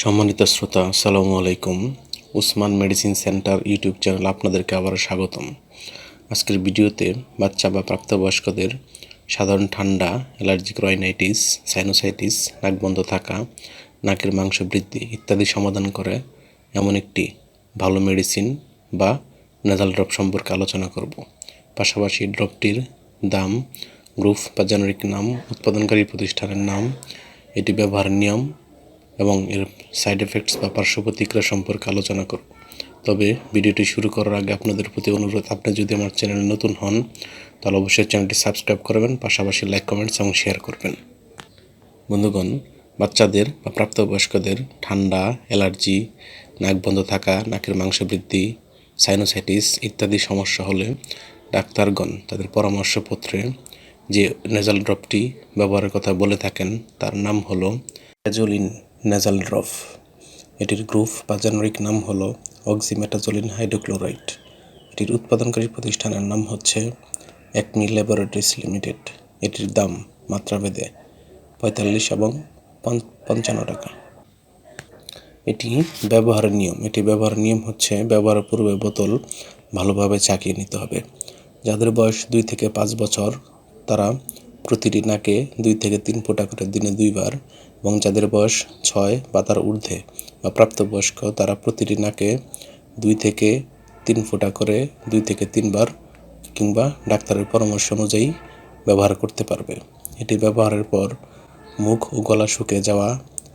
সম্মানিত শ্রোতা, আসসালামু আলাইকুম। Usman medicine centre YouTube channel আপনাদেরকে আবারও স্বাগতম। আজকের ভিডিওতে বাচ্চা বা প্রাপ্তবয়স্কদের সাধারণ ঠান্ডা, অ্যালার্জিক রয়নাইটিস সাইনোসাইটিস, নাক বন্ধ থাকা, নাকের মাংস বৃদ্ধি ইত্যাদি সমাধান করে এমন একটি ভালো মেডিসিন বা নেজাল ড্রপ সম্পর্কে আলোচনা করব। পাশাপাশি ড্রপটির দাম, গ্রুপ বা জেনারিক নাম, উৎপাদনকারী প্রতিষ্ঠানের নাম, এটি ব্যবহারের নিয়ম এবং এর সাইড এফেক্টস বা পার্শ্ব প্রতিক্রিয়া সম্পর্কে আলোচনা করব। তবে ভিডিওটি শুরু করার আগে আপনাদের প্রতি অনুরোধ, আপনি যদি আমার চ্যানেলে নতুন হন, তাহলে অবশ্যই চ্যানেলটি সাবস্ক্রাইব করবেন, পাশাপাশি লাইক কমেন্টস এবং শেয়ার করবেন। বন্ধুগণ, বাচ্চাদের বা প্রাপ্তবয়স্কদের ঠান্ডা, অ্যালার্জি, নাক বন্ধ থাকা, নাকের মাংস বৃদ্ধি সাইনোসাইটিস ইত্যাদি সমস্যা হলে ডাক্তারগণ তাদের পরামর্শপত্রে যে নেজাল ড্রপটি ব্যবহারের কথা বলে থাকেন, তার নাম হলো অ্যাজোলিন নেজাল ড্রপ এটির গ্রুপ বা জেনারিক নাম হল অক্সিমেটাজোলিন হাইড্রোক্লোরাইড। এটির উৎপাদনকারী প্রতিষ্ঠানের নাম হচ্ছে একমি ল্যাবরেটরিজ লিমিটেড। এটির দাম মাত্রাভেদে পঁয়তাল্লিশ এবং পঞ্চান্ন টাকা। এটি ব্যবহারের নিয়ম। এটি ব্যবহারের নিয়ম হচ্ছে ব্যবহারের পূর্বে বোতল ভালোভাবে চাকিয়ে নিতে হবে। যাদের বয়স দুই থেকে পাঁচ বছর, তারা প্রতিটি নাকে দুই থেকে তিন ফোঁটা করে দিনে দুইবার এবং যাদের বয়স ছয় বা তার ঊর্ধ্বে বা প্রাপ্তবয়স্ক, তারা প্রতিটি নাকে দুই থেকে তিন ফোঁটা করে দুই থেকে তিনবার কিংবা ডাক্তারের পরামর্শ অনুযায়ী ব্যবহার করতে পারবে। এটি ব্যবহারের পর মুখ ও গলা শুকিয়ে যাওয়া,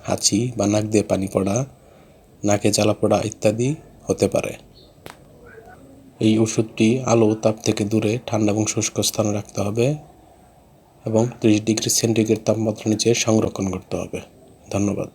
হাঁচি বা নাক দিয়ে পানি পড়া, নাকে জ্বালা পোড়া ইত্যাদি হতে পারে। এই ওষুধটি আলো তাপ থেকে দূরে ঠান্ডা এবং শুষ্ক স্থানে রাখতে হবে। এবং ত্রিশ ডিগ্রি সেন্টিগ্রেড তাপমাত্রা নিচে সংরক্ষণ করতে হবে। ধন্যবাদ।